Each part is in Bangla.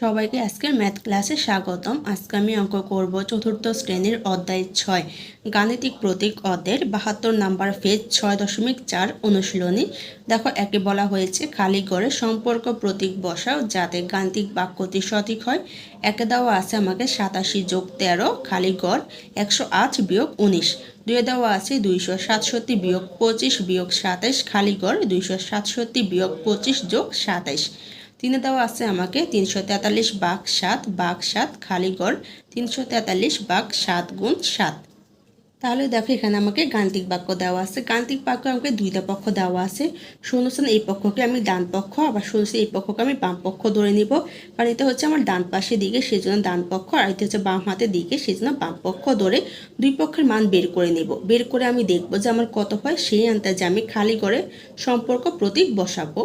সবাইকে আজকের ম্যাথ ক্লাসে স্বাগতম। আজকে আমি অঙ্ক করব চতুর্থ শ্রেণির অধ্যায় ছয়। গাণিতিক প্রতীক অধ্যায়ের বাহাত্তর নাম্বার ফেজ ছয় দশমিক চার অনুশীলনী। দেখো, একে বলা হয়েছে খালি গড়ে সম্পর্ক প্রতীক বসাও যাতে গাণিতিক বাক্যটি সঠিক হয়। একে দেওয়া আছে আমাকে সাতাশি যোগ তেরো, খালি গড় একশো আট বিয়োগ উনিশ। দুয়ে দেওয়া আছে দুইশো সাতষট্টি বিয়োগ পঁচিশ বিয়োগ সাতাইশ, খালি গড় দুইশো সাতষট্টি বিয়োগ পঁচিশ যোগ সাতাইশ। তিনে দেওয়া আছে আমাকে তিনশো তেতাল্লিশ বাঘ সাত বাঘ সাত খালিগড় তিনশো তেতাল্লিশ বাঘ সাত গুণ সাত। তাহলে দেখো এখানে আমাকে গাণিতিক বাক্য দেওয়া আছে। গাণিতিক বাক্য আমাকে দুইটা পক্ষ দেওয়া আছে। শুনেছেন এই পক্ষকে আমি ডান পক্ষ, আবার শুনেছি এই পক্ষকে আমি বাম পক্ষ ধরে নিব। কারণ এটা হচ্ছে আমার ডান পাশের দিকে সেই জন্য ডান পক্ষ, আর এটা হচ্ছে বাম হাতের দিকে সেই জন্য বাম পক্ষ ধরে দুই পক্ষের মান বের করে নেব। বের করে আমি দেখব যে আমার কত হয়, সেই আন্দাজে আমি খালি করে সম্পর্ক প্রতীক বসাবো।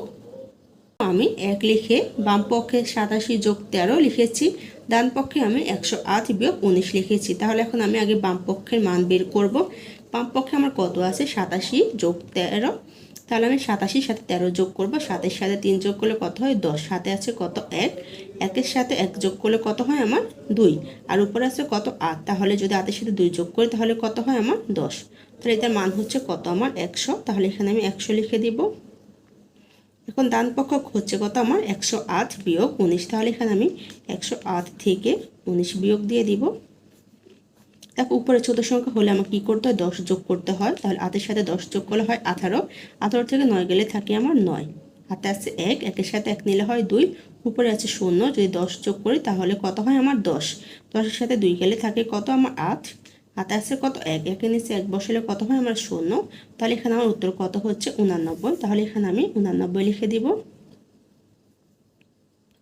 আমি এক লিখে বাম পক্ষে সাতাশি যোগ তেরো লিখেছি, ডান পক্ষে আমি একশো আট বিয়োগ উনিশ লিখেছি। তাহলে এখন আমি আগে বাম পক্ষের মান বের করব। বাম পক্ষে আমার কত আছে? সাতাশি যোগ তেরো। তাহলে আমি সাতাশির সাথে তেরো যোগ করব। সাতের সাথে তিন যোগ করলে কত হয়? দশ। সাথে আছে কত? এক। একের সাথে এক যোগ করলে কত হয়? আমার দুই। আর উপরে আছে কত? আট। তাহলে যদি আটের সাথে দুই যোগ করি, তাহলে কত হয়? আমার দশ। তাহলে এটার মান হচ্ছে কত? আমার একশো। তাহলে এখানে আমি একশো লিখে দিব। এখন ডান পক্ষ হচ্ছে কত আমার একশো আট বিয়োগ উনিশ। তাহলে এখানে আমি একশো আট থেকে উনিশ বিয়োগ দিয়ে দিব। দেখো, উপরে ছোট সংখ্যা হলে আমার কী করতে হয়? দশ যোগ করতে হয়। তাহলে আটের সাথে দশ যোগ করলে হয় আঠারো। আঠারো থেকে নয় গেলে থাকে আমার নয়। হাতে আছে এক, একের সাথে এক নিলে হয় দুই। উপরে আছে শূন্য। যদি দশ যোগ করি, তাহলে কত হয় আমার দশ। দশের সাথে দুই গেলে থাকে কত? আমার আট। হাতে আছে কত এক? একের নিচে এক বসালে কত হয়? আমার শূন্য। তাহলে এখানে আমার উত্তর কত হচ্ছে? উনানব্বই। তাহলে এখানে আমি উনানব্বই লিখে দিব।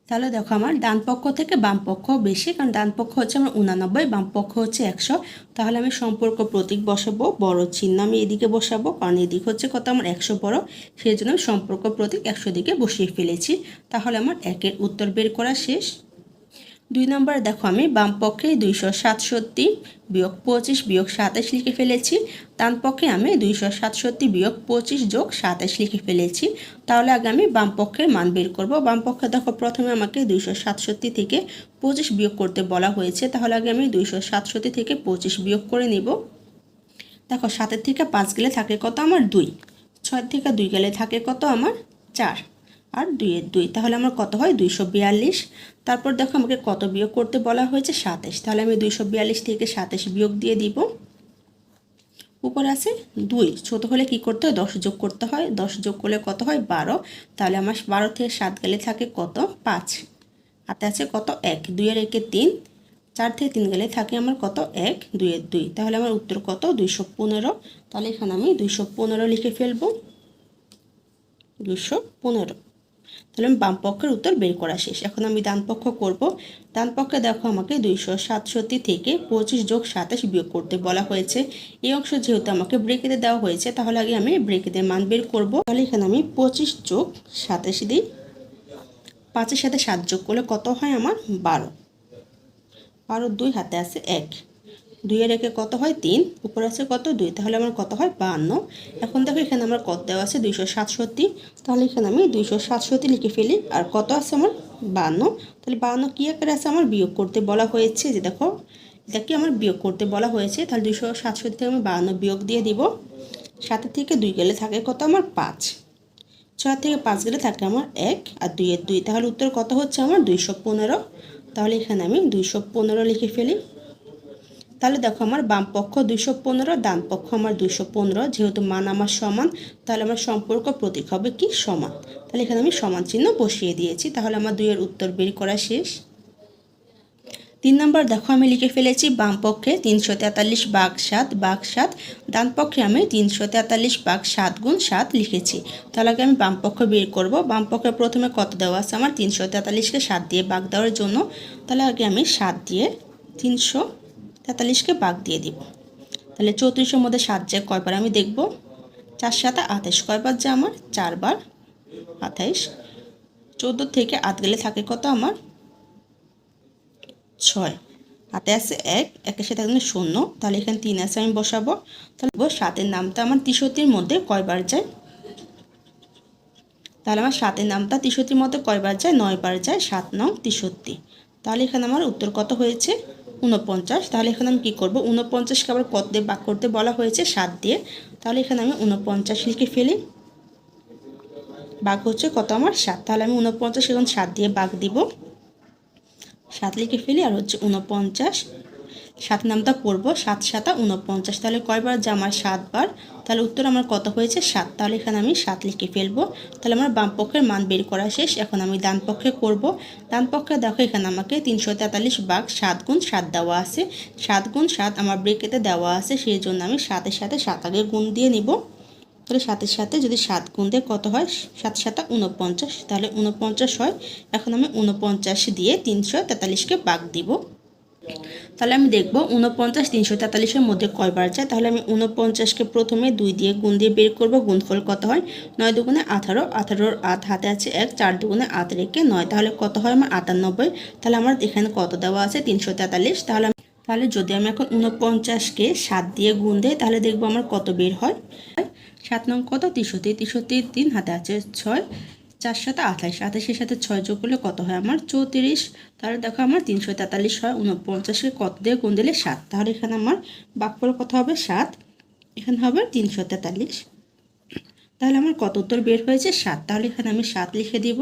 তাহলে দেখো আমার ডান পক্ষ থেকে বাম পক্ষ বেশি, কারণ ডান পক্ষ হচ্ছে আমার উনানব্বই, বাম পক্ষ হচ্ছে একশো। তাহলে আমি সম্পর্ক প্রতীক বসাবো, বড় চিহ্ন আমি এদিকে বসাবো, কারণ এদিক হচ্ছে কত? আমার একশো বড়। সেই জন্য সম্পর্ক প্রতীক একশো দিকে বসিয়ে ফেলেছি। তাহলে আমার একের উত্তর বের করা শেষ। দুই নম্বর দেখো আমি, বাম পক্ষে দুইশো সাতষট্টি বিয়োগ পঁচিশ বিয়োগ সাতাশ লিখে ফেলেছি, ডান পক্ষে আমি দুইশো সাতষট্টি বিয়োগ পঁচিশ যোগ সাতাশ লিখে ফেলেছি। তাহলে আগে আমি বাম পক্ষের মান বের করব। বাম পক্ষে দেখো প্রথমে আমাকে দুইশো সাতষট্টি থেকে পঁচিশ বিয়োগ করতে বলা হয়েছে। তাহলে আগে আমি দুইশো সাতষট্টি থেকে পঁচিশ বিয়োগ করে নিব। দেখো সাতের থেকে পাঁচ গেলে থাকে কত? আমার দুই। ছয় থেকে দুই গেলে থাকে কত? আমার চার। আর দুইয়ের দুই। তাহলে আমার কত হয়? দুইশো বিয়াল্লিশ। তারপর দেখো আমাকে কত বিয়োগ করতে বলা হয়েছে? সাতাশ। তাহলে আমি দুইশো বিয়াল্লিশ থেকে সাতাশ বিয়োগ দিয়ে দিব। উপর আছে দুই। ছোট হলে কি করতে হয়? দশ যোগ করতে হয়। দশ যোগ করলে কত হয়? বারো। তাহলে আমার বারো থেকে সাত গেলে থাকে কত? পাঁচ। হাতে আছে কত? এক। দুই দুইয়ের একে তিন। চার থেকে তিন গেলে থাকে আমার কত? এক। দুইয়ের দুই। তাহলে আমার উত্তর কত? দুইশো পনেরো। তাহলে এখানে আমি দুইশো পনেরো লিখে ফেলব। দুশো পনেরো। তাহলে আমি বাম পক্ষের উত্তর বের করা শেষ। এখন আমি ডান পক্ষ করব। ডান পক্ষে দেখো আমাকে দুইশো সাতষট্টি থেকে পঁচিশ যোগ সাতাশ বিয়োগ করতে বলা হয়েছে। এই অংশ যেহেতু আমাকে ব্রেকেতে দেওয়া হয়েছে, তাহলে আগে আমি ব্রেকেদের মান বের করব। তাহলে এখানে আমি পঁচিশ যোগ সাতাশ দিই। পাঁচের সাথে সাত যোগ করলে কত হয় আমার? বারো। বারো দুই হাতে আছে এক। দুইয়ের একে কত হয়? তিন। উপরে আছে কত? দুই। তাহলে আমার কত হয়? বাহান্ন। এখন দেখো, এখানে আমার কত দেওয়া আছে? দুইশো সাতষট্টি। তাহলে এখানে আমি দুইশো সাতষট্টি লিখে ফেলি। আর কত আছে আমার? বাহান্ন। তাহলে বাহান্ন কী আকারে আছে? আমার বিয়োগ করতে বলা হয়েছে যে দেখো এটাকে আমার বিয়োগ করতে বলা হয়েছে? তাহলে দুইশো সাতষট্টি থেকে আমি বাহান্ন বিয়োগ দিয়ে দিব। সাতের থেকে দুই গেলে থাকে কত? আমার পাঁচ। ছয় থেকে পাঁচ গেলে থাকে আমার এক। আর দুইয়ের দুই। তাহলে উত্তর কত হচ্ছে? আমার দুইশো পনেরো। তাহলে এখানে আমি দুইশো পনেরো লিখে ফেলি। তাহলে দেখো আমার বাম পক্ষ দুইশো পনেরো, ডান পক্ষ আমার দুইশো পনেরো। যেহেতু মান আমার সমান, তাহলে আমার সম্পর্ক প্রতীক হবে কি? সমান। তাহলে এখানে আমি সমান চিহ্ন বসিয়ে দিয়েছি। তাহলে আমার দুইয়ের উত্তর বের করা শেষ। তিন নম্বর দেখো, আমি লিখে ফেলেছি বাম পক্ষে তিনশো তেতাল্লিশ বাঘ সাত বাঘ সাত। ডান পক্ষে আমি তিনশো তেতাল্লিশ বাঘ সাত গুণ সাত লিখেছি। তাহলে আগে আমি বাম পক্ষ বের করব। বাম পক্ষে প্রথমে কত দেওয়া আছে? আমার তিনশো তেতাল্লিশকে সাত দিয়ে বাঘ দেওয়ার জন্য। তাহলে আগে আমি সাত দিয়ে তিনশো তেতাল্লিশকে বাঘ দিয়ে দিব। তাহলে চৌত্রিশের মধ্যে সাত যায় কয়বার আমি দেখব? চার সাথে আঠাইশ কয়বার যে আমার? চারবার আঠাইশ চৌদ্দো থেকে আধ গেলে থাকে কত আমার? ছয়। হাতে আছে এক, একের সাথে একদম শূন্য। তাহলে এখানে তিন আছে, আমি বসাবো। তাহলে সাতের নামটা আমার তিষট্টির মধ্যে কয়বার যায়? তাহলে আমার সাতের নামটা তেষট্টির মধ্যে কয়বার যায়? নয়বার যায়, সাত নং তেষট্টি। তাহলে এখানে আমার উত্তর কত হয়েছে? উনপঞ্চাশ তাহলে এখানে আমি কী করব? উনপঞ্চাশকে আবার পদ দিয়ে বাক করতে বলা হয়েছে সাত দিয়ে। তাহলে এখানে আমি উনপঞ্চাশ লিখে ফেলি। বাঘ হচ্ছে কত আমার? সাত। তাহলে আমি উনপঞ্চাশ এখন সাত দিয়ে বাঘ দিব। সাত লিখে ফেলি আর হচ্ছে উনপঞ্চাশ সাত নামটা পড়ব, সাত সাতা উনপঞ্চাশ তাহলে কয়বার যে আমার সাতবার তাহলে উত্তর আমার কত হয়েছে? সাত। তাহলে এখানে আমি সাত লিখে ফেলব। তাহলে আমার বাম পক্ষের মান বের করা শেষ। এখন আমি ডান পক্ষে করব। ডান পক্ষে দেখো এখানে আমাকে তিনশো তেতাল্লিশ বাঘ সাত গুণ সাত দেওয়া আছে। সাত গুণ সাত আমার ব্রেকেতে দেওয়া আছে। সেই জন্য আমি সাতের সাথে সাত আগে গুণ দিয়ে নিব। তাহলে সাতের সাথে যদি সাত গুণ দিয়ে কত হয়? সাত সাতা উনপঞ্চাশ তাহলে উনপঞ্চাশ হয়। এখন আমি উনপঞ্চাশ দিয়ে তিনশো তেতাল্লিশকে বাঘ দিব। তাহলে আমি দেখব উনপঞ্চাশ তিনশো তেতাল্লিশের মধ্যে কয়বার যায়? তাহলে আমি উনপঞ্চাশকে প্রথমে দুই দিয়ে গুণ দিয়ে বের করব। গুণফল কত হয়? নয় দুগুণে আঠারো, আঠারোর আট হাতে আছে এক, চার দুগুণে আট রেখে নয়। তাহলে কত হয় আমার আটানব্বই? তাহলে আমার এখানে কত দেওয়া আছে? তিনশো তেতাল্লিশ। তাহলে তাহলে যদি আমি এখন উনপঞ্চাশকে সাত দিয়ে গুণ দেয় তাহলে দেখব আমার কত বের হয়? সাত নং কত? তেষট্টি তেষট্টির তিন হাতে আছে ছয়। চার সাথে আঠাইশ আঠাশের সাথে ছয় যোগ করলে কত হয় আমার? চৌত্রিশ। তাহলে দেখো আমার তিনশো তেতাল্লিশ হয় উনপঞ্চাশকে কত দিয়ে গুণ দিলে সাত। তাহলে এখানে আমার বাক্যর কত হবে? সাত। এখানে হবে তিনশো তেতাল্লিশ। তাহলে আমার কত উত্তর বের হয়েছে? সাত। তাহলে এখানে আমি সাত লিখে দিব।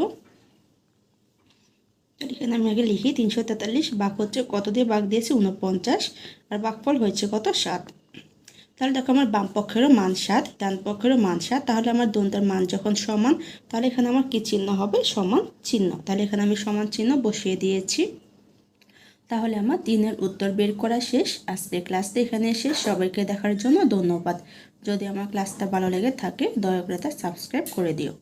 এখানে আমি আগে লিখি, তিনশো তেতাল্লিশ বাঘ হচ্ছে কত দিয়ে বাঘ দিয়েছে? উনপঞ্চাশ আর বাঘফল হয়েছে কত? সাত। তাহলে দেখো আমার বাম পক্ষেরও মান সাত, ডান পক্ষেরও মান সাত, তাহলে আমার দন্তের মান যখন সমান, তাহলে এখানে আমার কী চিহ্ন হবে? সমান চিহ্ন। তাহলে এখানে আমি সমান চিহ্ন বসিয়ে দিয়েছি। তাহলে আমার দিনের উত্তর বের করা শেষ। আজকে ক্লাসটা এখানে শেষ। সবাইকে দেখার জন্য ধন্যবাদ। যদি আমার ক্লাসটা ভালো লেগে থাকে, দয়া করে তা সাবস্ক্রাইব করে দিও।